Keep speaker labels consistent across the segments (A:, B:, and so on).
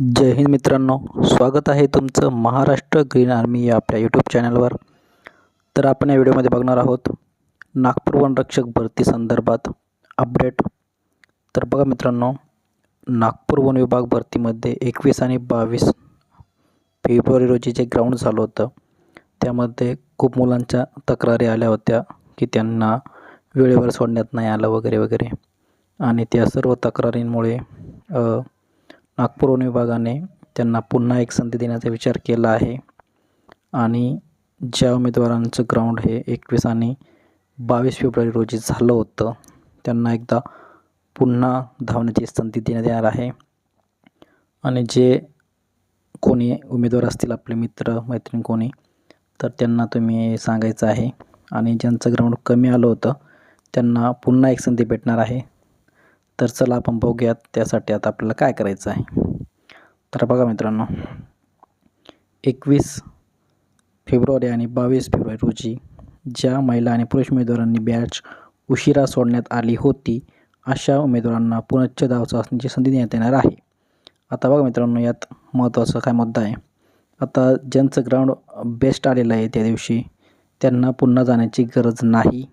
A: जय हिंद मित्रांनो स्वागत आहे तुमचं महाराष्ट्र ग्रीन आर्मी या आपल्या यूट्यूब चॅनलवर तर आपण या व्हिडिओमध्ये बघणार आहोत नागपूर वनरक्षक भरती संदर्भात अपडेट तर बघा मित्रांनो नागपूर वन विभाग भरतीमध्ये एकवीस आणि बावीस फेब्रुवारी रोजी जे ग्राउंड झालं होतं त्यामध्ये खूप मुलांच्या तक्रारी आल्या होत्या की त्यांना वेळेवर सोडण्यात नाही आलं वगैरे वगैरे. आणि त्या सर्व तक्रारींमुळे नागपूर वन विभागाने त्यांना पुन्हा एक संधी देण्याचा विचार केला आहे. आणि ज्या उमेदवारांचं ग्राउंड हे एकवीस आणि बावीस फेब्रुवारी रोजी झालं होतं त्यांना एकदा पुन्हा धावण्याची संधी देण्यात येणार आहे. आणि जे कोणी उमेदवार असतील आपले मित्र मैत्रीण कोणी तर त्यांना तुम्ही सांगायचं आहे. आणि ज्यांचं ग्राउंड कमी आलं होतं त्यांना पुन्हा एक संधी भेटणार आहे. तर चला आपण बघूयात त्यासाठी आता आपल्याला काय करायचं आहे. तर बघा मित्रांनो एकवीस फेब्रुवारी आणि बावीस फेब्रुवारी रोजी ज्या महिला आणि पुरुष उमेदवारांनी बॅच उशिरा सोडण्यात आली होती अशा उमेदवारांना पुनच्च धाव चाचणीची संधी देण्यात येणार आहे. आता बघा मित्रांनो यात महत्त्वाचा काय मुद्दा आहे. आता ज्यांचं ग्राउंड बेस्ट आलेलं आहे त्या दिवशी त्यांना पुन्हा जाण्याची गरज नाही.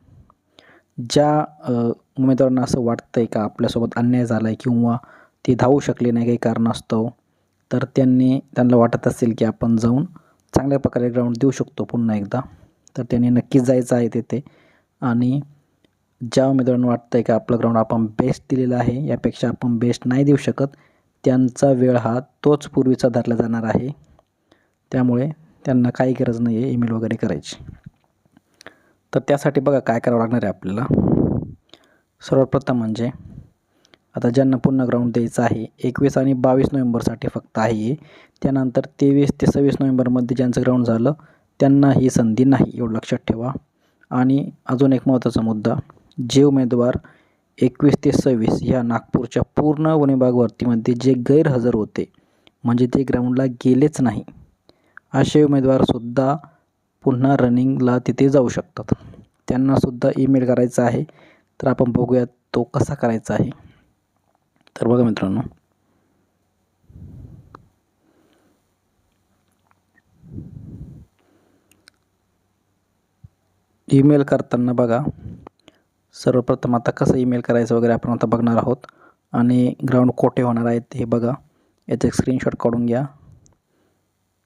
A: ज्या उमेदवारांना असं वाटतं आहे का आपल्यासोबत अन्याय झाला आहे किंवा ते धावू शकले नाही काही कारणास्तव तर त्यांनी त्यांना वाटत असेल की आपण जाऊन चांगल्या प्रकारे ग्राउंड देऊ शकतो पुन्हा एकदा. तर त्यांनी नक्कीच जायचं आहे तिथे. आणि ज्या उमेदवारांना वाटतं आहे की आपलं ग्राउंड आपण बेस्ट दिलेलं आहे यापेक्षा आपण बेस्ट नाही देऊ शकत त्यांचा वेळ हा तोच पूर्वीचा धरला जाणार आहे. त्यामुळे त्यांना काही गरज नाही आहे ईमेल वगैरे करायची. तर त्यासाठी बघा काय करावं लागणार आहे आपल्याला. सर्वप्रथम म्हणजे आता ज्यांना पुन्हा ग्राउंड द्यायचं आहे एकवीस आणि बावीस नोव्हेंबरसाठी फक्त आहे. त्यानंतर तेवीस ते सव्वीस नोव्हेंबरमध्ये ज्यांचं ग्राउंड झालं त्यांना ही संधी नाही एवढं लक्षात ठेवा. आणि अजून एक महत्त्वाचा मुद्दा जे उमेदवार एकवीस ते सव्वीस ह्या नागपूरच्या पूर्ण वनविभागवरतीमध्ये जे गैरहजर होते म्हणजे ते ग्राउंडला गेलेच नाही असे उमेदवारसुद्धा पुन्हा रनिंगला तिथे जाऊ शकतात. त्यांनासुद्धा ईमेल करायचा आहे तर आपण बघूयात तो कसा करायचा आहे. तर बघा मित्रांनो. ईमेल करताना बघा. सर्वप्रथम आता कसं ईमेल करायचं वगैरे आपण आता बघणार आहोत. आणि ग्राउंड कोठे होणार आहेत हे बघा. याचं एक स्क्रीनशॉट काढून घ्या.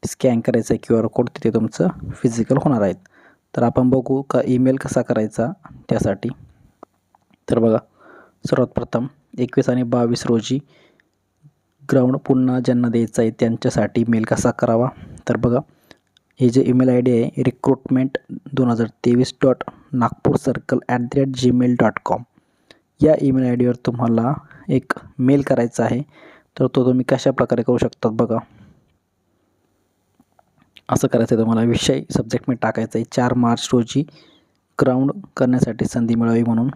A: स्कॅन करायचं आहे क्यू आर कोड तिथे तुमचं फिजिकल होणार आहेत तर आपण बघू का ईमेल कसा करायचा त्यासाठी. तर बघा सर्वात प्रथम एकवीस आणि बावीस रोजी ग्राउंड पुन्हा ज्यांना द्यायचं आहे त्यांच्यासाठी मेल कसा करावा? तर बघा हे जे ईमेल आय डी आहे रिक्रुटमेंट दोन हजार तेवीस dot Nagpur circle at the rate Gmail dot com या ईमेल आय डीवर तुम्हाला एक मेल करायचा आहे तर तो तुम्ही कशा प्रकारे करू शकतात बघा. असं करायचं आहे तुम्हाला विषय सब्जेक्ट मी टाकायचा आहे. चार मार्च रोजी ग्राउंड करण्यासाठी संधी मिळावी म्हणून.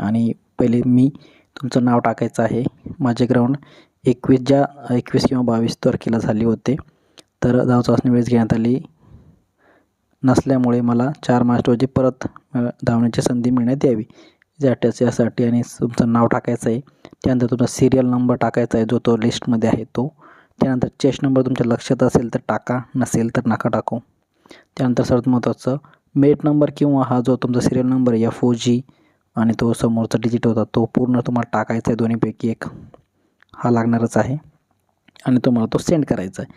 A: आणि पहिले मी तुमचं नाव टाकायचं आहे. माझे ग्राउंड एकवीस ज्या एकवीस किंवा बावीस तारखेला झाले होते. तर धाव चाचणी वेळेस घेण्यात आली नसल्यामुळे मला चार मार्च रोजी परत धावण्याची संधी मिळण्यात यावी. यासाठी आणि तुमचं नाव टाकायचं आहे. त्यानंतर तुमचा सिरियल नंबर टाकायचा आहे जो तो लिस्टमध्ये आहे तो. त्यानंतर चेस्ट नंबर तुमच्या लक्षात असेल तर टाका नसेल तर नका टाकू. त्यानंतर सर्वात महत्त्वाचं मेट नंबर किंवा हा जो तुमचा सिरियल नंबर आहे एफ ओ जी आणि तो समोरचा डिजिट होता तो पूर्ण तुम्हाला टाकायचा आहे दोन्हीपैकी एक. हा लागणारच आहे. आणि तुम्हाला तो सेंड करायचा आहे.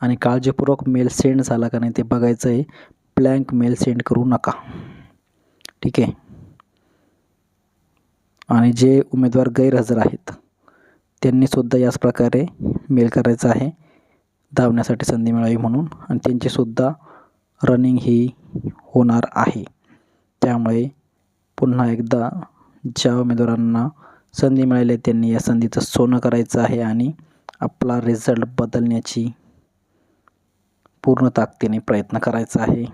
A: आणि काळजीपूर्वक मेल सेंड झाला का नाही ते बघायचं आहे. ब्लँक मेल सेंड करू नका. ठीक आहे? आणि जे उमेदवार गैरहजर आहेत त्यांनीसुद्धा याच प्रकारे मेल करायचा आहे. धावण्यासाठी संधी मिळावी म्हणून. आणि त्यांचीसुद्धा रनिंग ही होणार आहे. त्यामुळे पुन्हा एकदा ज्या उमेदवारांना संधी मिळाली आहे त्यांनी या संधीचं सोनं करायचं आहे आणि आपला रिझल्ट बदलण्याची पूर्ण ताकदीने प्रयत्न करायचा आहे.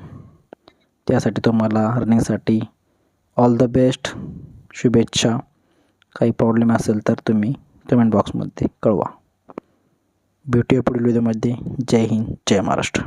A: त्यासाठी तुम्हाला रनिंगसाठी ऑल द बेस्ट शुभेच्छा. काही प्रॉब्लेम असेल तर तुम्ही कमेंट बॉक्समध्ये कळवा. भेटूया पुढील व्हिडिओमध्ये जय हिंद जय महाराष्ट्र.